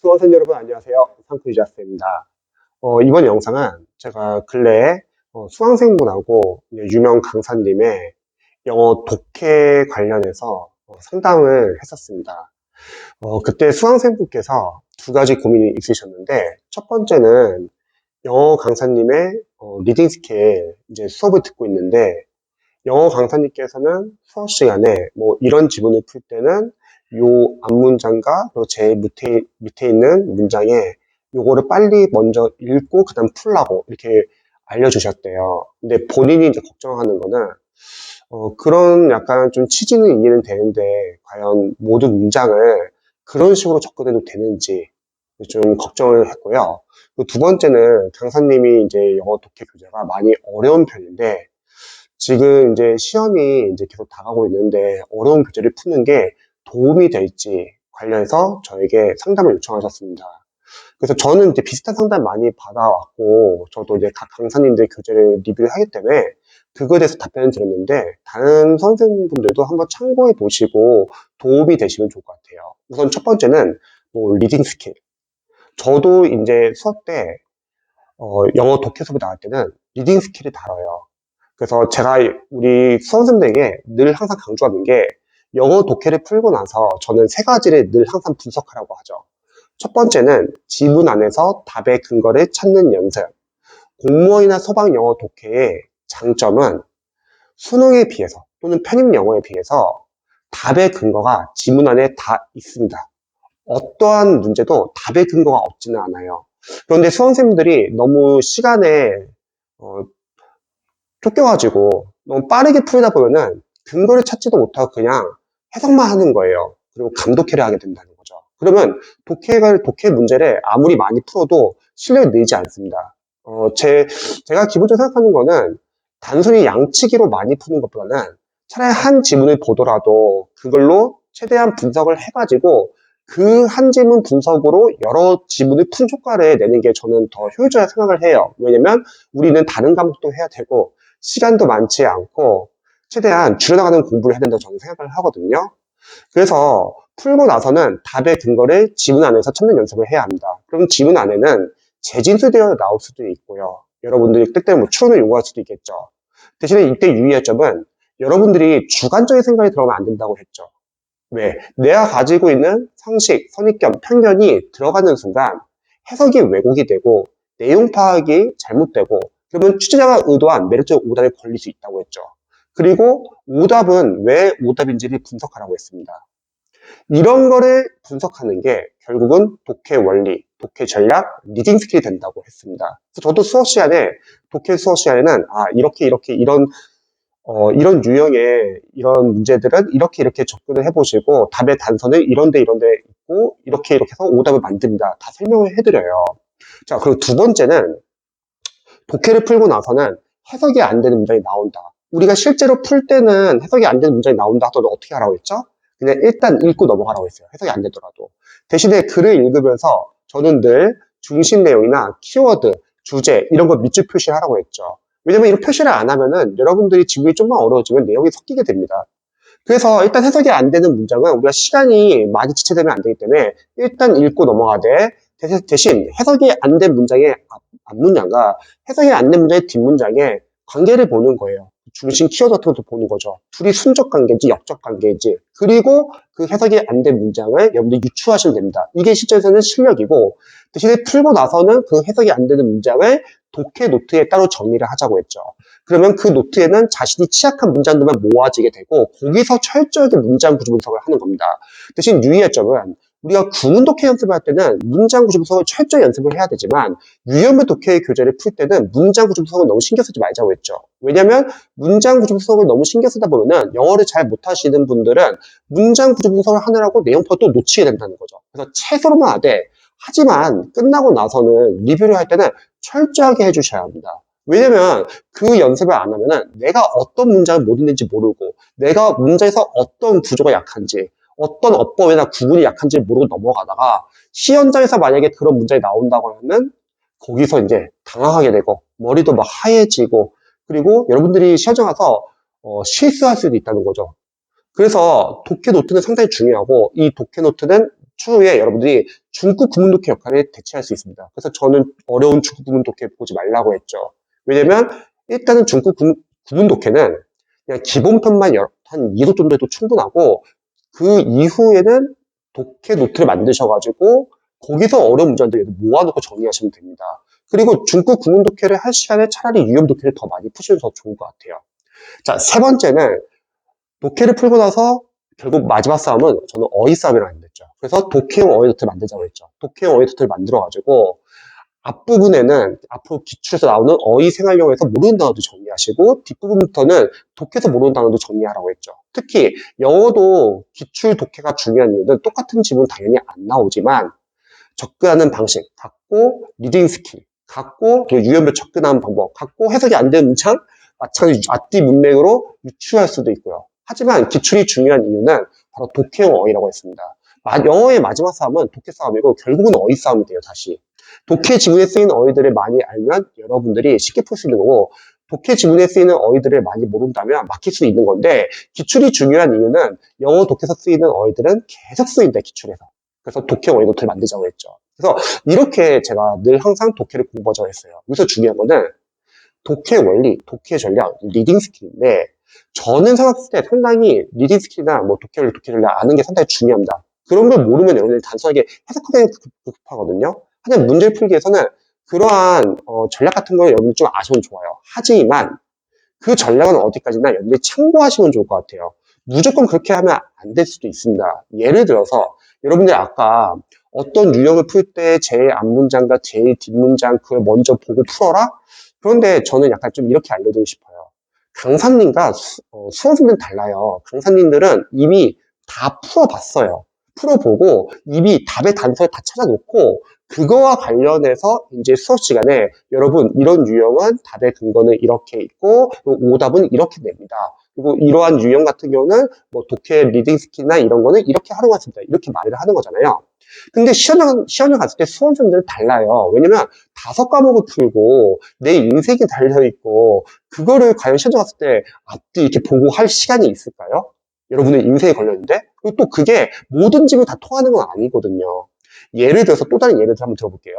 수험생 여러분 안녕하세요. 상크유자스입니다. 어, 이번 영상은 제가 근래에 어, 수강생분하고 유명 강사님의 영어 독해 관련해서 어, 상담을 했었습니다. 어, 그때 수강생분께서 두 가지 고민이 있으셨는데 첫 번째는 영어 강사님의 어, 리딩 스케일 이제 수업을 듣고 있는데 영어 강사님께서는 수업 시간에 뭐 이런 지문을 풀 때는 요 앞문장과 제일 밑에, 밑에 있는 문장에 요거를 빨리 먼저 읽고 그 다음 풀라고 이렇게 알려주셨대요. 근데 본인이 이제 걱정하는 거는 어, 그런 약간 좀 취지는 이해는 되는데 과연 모든 문장을 그런 식으로 접근해도 되는지 좀 걱정을 했고요. 그두 번째는 강사님이 이제 영어 독해 교재가 많이 어려운 편인데 지금 이제 시험이 이제 계속 다가오고 있는데 어려운 교재를 푸는 게 도움이 될지 관련해서 저에게 상담을 요청하셨습니다. 그래서 저는 이제 비슷한 상담 많이 받아왔고, 저도 이제 각 강사님들 교재를 리뷰를 하기 때문에 그거에 대해서 답변을 드렸는데, 다른 선생님분들도 한번 참고해 보시고 도움이 되시면 좋을 것 같아요. 우선 첫 번째는 뭐 리딩 스킬. 저도 이제 수업 때 어, 영어 독해 수업이 나갈 때는 리딩 스킬이 다뤄요. 그래서 제가 우리 수험생들에게 늘 항상 강조하는 게 영어 독해를 풀고 나서 저는 세 가지를 늘 항상 분석하라고 하죠. 첫 번째는 지문 안에서 답의 근거를 찾는 연습. 공무원이나 소방 영어 독해의 장점은 수능에 비해서 또는 편입 영어에 비해서 답의 근거가 지문 안에 다 있습니다. 어떠한 문제도 답의 근거가 없지는 않아요. 그런데 수험생들이 너무 시간에 어, 쫓겨가지고 너무 빠르게 풀다 보면은 근거를 찾지도 못하고 그냥 해석만 하는 거예요. 그리고 감독해를 하게 된다는 거죠. 그러면 독해를, 독해 문제를 아무리 많이 풀어도 실력이 늘지 않습니다. 어, 제, 제가 기본적으로 생각하는 거는 단순히 양치기로 많이 푸는 것보다는 차라리 한 지문을 보더라도 그걸로 최대한 분석을 해가지고 그 한 지문 분석으로 여러 지문을 푼 효과를 내는 게 저는 더 효율적이라고 생각을 해요. 왜냐면 우리는 다른 과목도 해야 되고 시간도 많지 않고 최대한 줄여나가는 공부를 해야 된다고 저는 생각을 하거든요. 그래서 풀고 나서는 답의 근거를 지문 안에서 찾는 연습을 해야 합니다. 그럼 지문 안에는 재진수되어 나올 수도 있고요. 여러분들이 때때로 뭐 추론을 요구할 수도 있겠죠. 대신에 이때 유의할 점은 여러분들이 주관적인 생각이 들어가면 안 된다고 했죠. 왜? 내가 가지고 있는 상식, 선입견, 편견이 들어가는 순간 해석이 왜곡이 되고 내용 파악이 잘못되고 그러면 취재자가 의도한 매력적 오답에 걸릴 수 있다고 했죠. 그리고 오답은 왜 오답인지를 분석하라고 했습니다. 이런 거를 분석하는 게 결국은 독해 원리, 독해 전략, 리딩 스킬이 된다고 했습니다. 저도 수업 시간에 독해 수업 시간에는 아 이렇게 이렇게 이런 어, 이런 유형의 이런 문제들은 이렇게 이렇게 접근을 해보시고 답의 단서는 이런데 이런데 있고 이렇게 이렇게 해서 오답을 만듭니다. 다 설명을 해드려요. 자 그리고 두 번째는 독해를 풀고 나서는 해석이 안 되는 문장이 나온다. 우리가 실제로 풀 때는 해석이 안 되는 문장이 나온다 하더라도 어떻게 하라고 했죠? 그냥 일단 읽고 넘어가라고 했어요. 해석이 안 되더라도. 대신에 글을 읽으면서 저는 늘 중심 내용이나 키워드, 주제 이런 걸 밑줄 표시하라고 했죠. 왜냐면 이런 표시를 안 하면은 여러분들이 지문이 좀만 어려워지면 내용이 섞이게 됩니다. 그래서 일단 해석이 안 되는 문장은 우리가 시간이 많이 지체되면 안 되기 때문에 일단 읽고 넘어가되 대신 해석이 안 된 문장의 앞, 앞문장과 해석이 안 된 문장의 뒷문장에 관계를 보는 거예요. 중심 키워드 같은 것도 보는 거죠. 둘이 순적 관계인지 역적 관계인지 그리고 그 해석이 안 된 문장을 여러분들 유추하시면 됩니다. 이게 실전에서는 실력이고 대신에 풀고 나서는 그 해석이 안 되는 문장을 독해 노트에 따로 정리를 하자고 했죠. 그러면 그 노트에는 자신이 취약한 문장들만 모아지게 되고 거기서 철저하게 문장 구조 분석을 하는 겁니다. 대신 유의할 점은 우리가 구문 독해 연습을 할 때는 문장 구조 분석을 철저히 연습을 해야 되지만 유형별 독해 교재를 풀 때는 문장 구조 분석을 너무 신경 쓰지 말자고 했죠. 왜냐하면 문장 구조 분석을 너무 신경 쓰다 보면은 영어를 잘 못하시는 분들은 문장 구조 분석을 하느라고 내용파 또 놓치게 된다는 거죠. 그래서 최소로만 하되 하지만 끝나고 나서는 리뷰를 할 때는 철저하게 해주셔야 합니다. 왜냐면 그 연습을 안 하면은 내가 어떤 문장을 못 읽는지 모르고 내가 문장에서 어떤 구조가 약한지 어떤 어법이나 구분이 약한지 모르고 넘어가다가 시연장에서 만약에 그런 문장이 나온다고 하면 거기서 이제 당황하게 되고 머리도 막 하얘지고 그리고 여러분들이 시연장 가서 어, 실수할 수도 있다는 거죠. 그래서 독해 노트는 상당히 중요하고 이 독해 노트는 추후에 여러분들이 중급 구문 독해 역할을 대체할 수 있습니다. 그래서 저는 어려운 중급 구문 독해 보지 말라고 했죠. 왜냐면 일단은 중급 구문, 독해는 그냥 기본편만 여- 한 2도 정도 해도 충분하고 그 이후에는 독해 노트를 만드셔가지고 거기서 어려운 문제들 모아놓고 정리하시면 됩니다. 그리고 중급 구문 독해를 할 시간에 차라리 유형 독해를 더 많이 푸시면 더 좋을 것 같아요. 자, 세 번째는 독해를 풀고 나서 결국 마지막 싸움은 저는 어휘 싸움이라고 했죠. 그래서 독해용 어휘 노트를 만들자고 했죠. 독해용 어휘 노트를 만들어가지고 앞부분에는 앞으로 기출에서 나오는 어휘 생활용에서 모르는 단어도 정리하시고 뒷부분부터는 독해에서 모르는 단어도 정리하라고 했죠. 특히 영어도 기출 독해가 중요한 이유는 똑같은 지문 당연히 안 나오지만 접근하는 방식, 갖고 리딩 스킬, 갖고 그 유연별 접근하는 방법, 갖고 해석이 안 되는 문장, 마찬가지 앞뒤 문맥으로 유추할 수도 있고요. 하지만 기출이 중요한 이유는 바로 독해용 어휘라고 했습니다. 마- 영어의 마지막 싸움은 독해 싸움이고 결국은 어휘 싸움이 돼요, 다시. 독해 지문에 쓰이는 어휘들을 많이 알면 여러분들이 쉽게 풀 수 있는 거고 독해 지문에 쓰이는 어휘들을 많이 모른다면 막힐 수 있는 건데 기출이 중요한 이유는 영어 독해에서 쓰이는 어휘들은 계속 쓰인다, 기출에서. 그래서 독해 노트를 만들자고 했죠. 그래서 이렇게 제가 늘 항상 독해를 공부하자고 했어요. 여기서 중요한 거는 독해 원리, 독해 전략, 리딩 스킬인데 저는 생각했을 때 상당히 리딩 스킬이나 뭐 독해 원리, 독해 전략 아는 게 상당히 중요합니다. 그런 걸 모르면 여러분들이 단순하게 해석하기는 급급하거든요. 하지만 문제를 풀기 위해서는 그러한 어, 전략 같은 걸 여러분들 좀 아시면 좋아요. 하지만 그 전략은 어디까지나 여러분들이 참고하시면 좋을 것 같아요. 무조건 그렇게 하면 안 될 수도 있습니다. 예를 들어서 여러분들 아까 어떤 유형을 풀 때 제일 앞문장과 제일 뒷문장 그걸 먼저 보고 풀어라? 그런데 저는 약간 좀 이렇게 알려드리고 싶어요. 강사님과 수, 어, 수험생들은 달라요. 강사님들은 이미 다 풀어봤어요. 풀어보고 이미 답의 단서를 다 찾아놓고 그거와 관련해서 이제 수업 시간에 여러분 이런 유형은 답의 근거는 이렇게 있고 오답은 이렇게 냅니다. 그리고 이러한 유형 같은 경우는 뭐 독해 리딩 스킬이나 이런 거는 이렇게 활용했습니다. 이렇게 말을 하는 거잖아요. 근데 시험을, 시험을 갔을 때 수험생들은 달라요. 왜냐면 다섯 과목을 풀고 내 인생이 달려있고 그거를 과연 시험 갔을 때 앞뒤 이렇게 보고 할 시간이 있을까요? 여러분의 인생이 걸렸는데 그리고 또 그게 모든 집을 다 통하는 건 아니거든요. 예를 들어서 또 다른 예를 들어 한번 들어볼게요.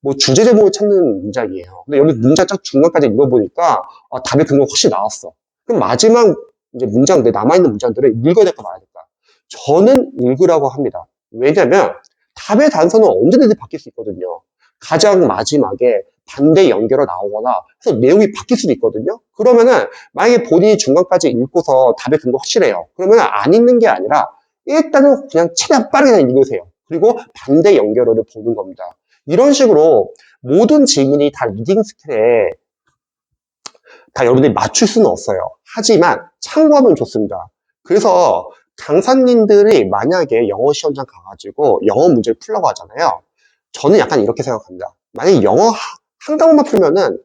뭐 주제 제목을 찾는 문장이에요. 근데 여기 문장 딱 중간까지 읽어보니까 아, 답의 근거가 훨씬 나왔어. 그럼 마지막 이제 문장, 내 남아있는 문장들을 읽어야 될까 말아야 될까? 저는 읽으라고 합니다. 왜냐면 답의 단서는 언제든지 바뀔 수 있거든요. 가장 마지막에 반대 연결어 나오거나 해서 내용이 바뀔 수도 있거든요. 그러면은 만약에 본인이 중간까지 읽고서 답의 근거 확실해요. 그러면 안 읽는 게 아니라 일단은 그냥 최대한 빠르게 읽으세요. 그리고 반대 연결어를 보는 겁니다. 이런 식으로 모든 질문이 다 리딩 스킬에 다 여러분들이 맞출 수는 없어요. 하지만 참고하면 좋습니다. 그래서 강사님들이 만약에 영어 시험장 가가지고 영어 문제를 풀려고 하잖아요. 저는 약간 이렇게 생각합니다. 만약에 영어 하- 한 과목만 풀면은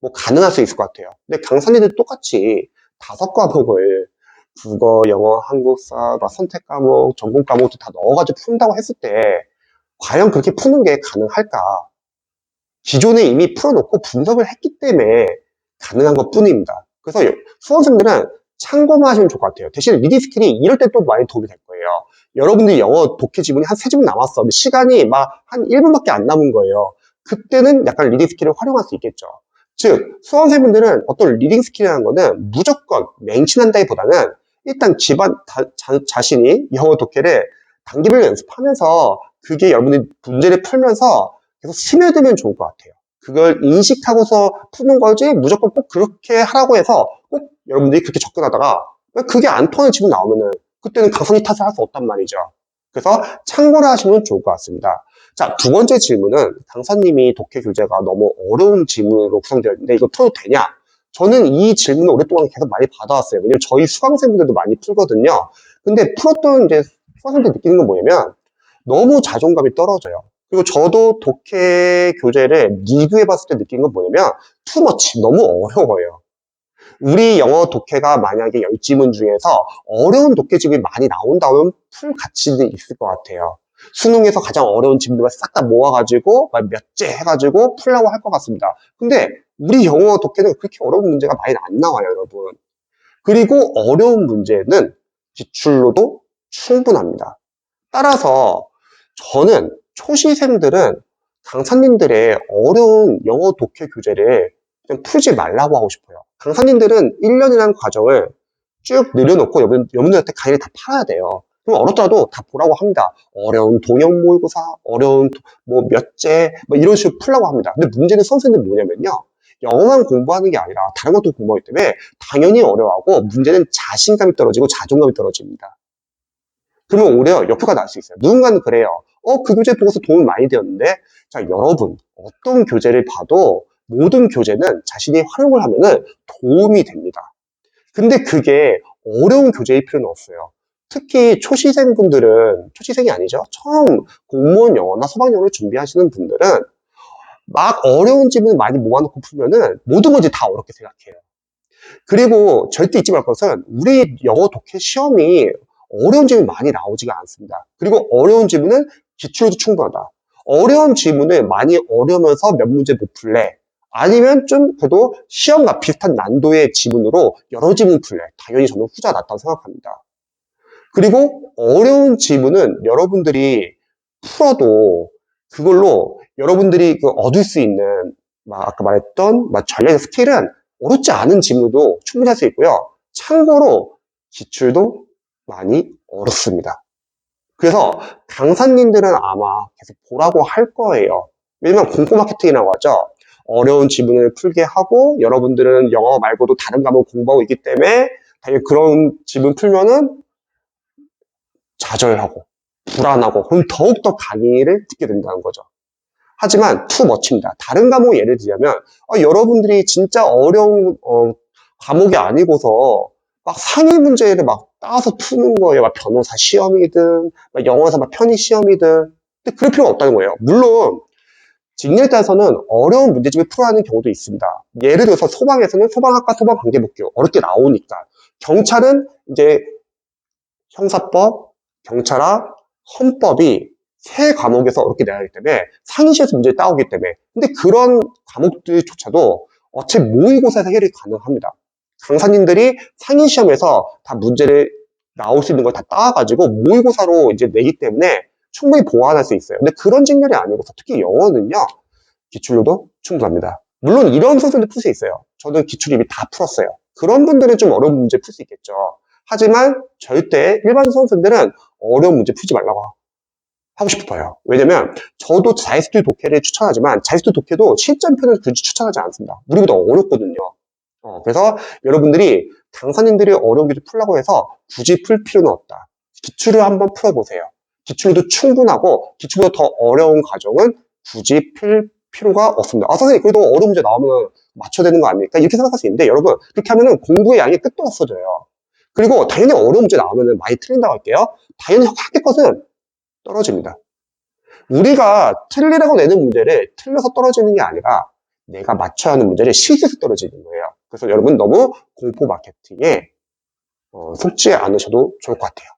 뭐 가능할 수 있을 것 같아요. 근데 강사님들 똑같이 다섯 과목을 국어, 영어, 한국사, 막 선택 과목, 전공 과목도 다 넣어가지고 푼다고 했을 때 과연 그렇게 푸는 게 가능할까? 기존에 이미 풀어놓고 분석을 했기 때문에 가능한 것 뿐입니다. 그래서 수험생들은 참고만 하시면 좋을 것 같아요. 대신 리딩 스킬이 이럴 때 또 많이 도움이 될 거예요. 여러분들이 영어 독해 지문이 한세 지문 남았어. 근데 시간이 막 한 1분밖에 안 남은 거예요. 그때는 약간 리딩 스킬을 활용할 수 있겠죠. 즉, 수험생분들은 어떤 리딩 스킬이라는 거는 무조건 맹신한다기보다는 일단 집안 자, 신이 영어 독해를 단계별로 연습하면서 그게 여러분이 문제를 풀면서 계속 스며들면 좋을 것 같아요. 그걸 인식하고서 푸는 거지 무조건 꼭 그렇게 하라고 해서 꼭 여러분들이 그렇게 접근하다가 그게 안 통하는 지문 나오면은 그때는 강선이 탓을 할 수 없단 말이죠. 그래서 참고를 하시면 좋을 것 같습니다. 자, 두 번째 질문은 강사님이 독해 교재가 너무 어려운 질문으로 구성되어 있는데 이거 풀어도 되냐? 저는 이 질문을 오랫동안 계속 많이 받아왔어요. 왜냐면 저희 수강생분들도 많이 풀거든요. 근데 풀었던 이제 수강생들 느끼는 건 뭐냐면 너무 자존감이 떨어져요. 그리고 저도 독해 교재를 리뷰해봤을 때 느낀 건 뭐냐면 투머치 너무 어려워요. 우리 영어 독해가 만약에 열 지문 중에서 어려운 독해 지문이 많이 나온다면 풀 가치는 있을 것 같아요. 수능에서 가장 어려운 지문들만 싹다 모아가지고 몇째 해가지고 풀라고 할 것 같습니다. 근데 우리 영어 독해는 그렇게 어려운 문제가 많이 안 나와요, 여러분. 그리고 어려운 문제는 기출로도 충분합니다. 따라서 저는 초시생들은 강사님들의 어려운 영어 독해 교재를 그냥 풀지 말라고 하고 싶어요. 강사님들은 1년이라는 과정을 쭉 늘려놓고 여러분, 여러분들한테 강의를 다 팔아야 돼요. 그럼 어렵더라도 다 보라고 합니다. 어려운 동영 모의고사, 어려운 도- 뭐 몇째, 뭐 이런 식으로 풀라고 합니다. 근데 문제는 선생님들 뭐냐면요. 영어만 공부하는 게 아니라 다른 것도 공부하기 때문에 당연히 어려워하고 문제는 자신감이 떨어지고 자존감이 떨어집니다. 그러면 오히려 역효가 날수 있어요. 누군가는 그래요. 어, 그 교재 보고서 도움이 많이 되었는데, 자, 여러분, 어떤 교재를 봐도 모든 교재는 자신이 활용을 하면은 도움이 됩니다. 근데 그게 어려운 교재일 필요는 없어요. 특히 초시생 분들은, 초시생이 아니죠. 처음 공무원 영어나 소방 영어를 준비하시는 분들은 막 어려운 질문을 많이 모아놓고 풀면은 모든 것이 다 어렵게 생각해요. 그리고 절대 잊지 말 것은 우리 영어 독해 시험이 어려운 질문이 많이 나오지가 않습니다. 그리고 어려운 질문은 기출도 충분하다. 어려운 질문을 많이 어려우면서 몇 문제 못 풀래. 아니면 좀 그래도 시험과 비슷한 난도의 지문으로 여러 지문 풀래. 당연히 저는 후자 낫다고 생각합니다. 그리고 어려운 지문은 여러분들이 풀어도 그걸로 여러분들이 그 얻을 수 있는 막 아까 말했던 막 전략의 스킬은 어렵지 않은 지문도 충분히 할 수 있고요. 참고로 기출도 많이 어렵습니다. 그래서 강사님들은 아마 계속 보라고 할 거예요. 왜냐면 공포 마케팅이라고 하죠. 어려운 지문을 풀게 하고 여러분들은 영어 말고도 다른 과목 공부하고 있기 때문에 당연히 그런 지문 풀면은 좌절하고 불안하고 그럼 더욱더 강의를 듣게 된다는 거죠. 하지만 투 멋집니다. 다른 과목 예를 들자면 어, 여러분들이 진짜 어려운 어, 과목이 아니고서 막 상위 문제를 막 따서 푸는 거예요. 막 변호사 시험이든 막 영어에서 막 편의 시험이든 근데 그럴 필요가 없다는 거예요. 물론 직렬에 따라서는 어려운 문제집을 풀어야 하는 경우도 있습니다. 예를 들어서 소방에서는 소방학과 소방관계법규 어렵게 나오니까 경찰은 이제 형사법, 경찰학, 헌법이 세 과목에서 어렵게 나오기 때문에 상위시에서 문제를 따오기 때문에 근데 그런 과목들조차도 어차피 모의고사에서 해결이 가능합니다. 강사님들이 상위 시험에서 다 문제를 나올 수 있는 걸 다 따와가지고 모의고사로 이제 내기 때문에 충분히 보완할 수 있어요. 근데 그런 직렬이 아니고서 특히 영어는요 기출로도 충분합니다. 물론 이런 선생님들 풀 수 있어요. 저는 기출 이미 다 풀었어요. 그런 분들은 좀 어려운 문제 풀 수 있겠죠. 하지만 절대 일반 선생들은 어려운 문제 풀지 말라고 하고 싶어요. 왜냐면 저도 자이스트 독해를 추천하지만 자이스트 독해도 실전편을 굳이 추천하지 않습니다. 우리보다 어렵거든요. 어, 그래서 여러분들이 강사님들이 어려운 게 풀라고 해서 굳이 풀 필요는 없다. 기출을 한번 풀어보세요. 기출도 충분하고 기출보다 더 어려운 과정은 굳이 풀 필요가 없습니다. 아 선생님 그래도 어려운 문제 나오면 맞춰야 되는 거 아닙니까? 이렇게 생각할 수 있는데 여러분 그렇게 하면은 공부의 양이 끝도 없어져요. 그리고 당연히 어려운 문제 나오면 많이 틀린다고 할게요. 당연히 것은 떨어집니다. 우리가 틀리라고 내는 문제를 틀려서 떨어지는 게 아니라 내가 맞춰야 하는 문제를 실수해서 떨어지는 거예요. 그래서 여러분 너무 공포 마케팅에 어, 속지 않으셔도 좋을 것 같아요.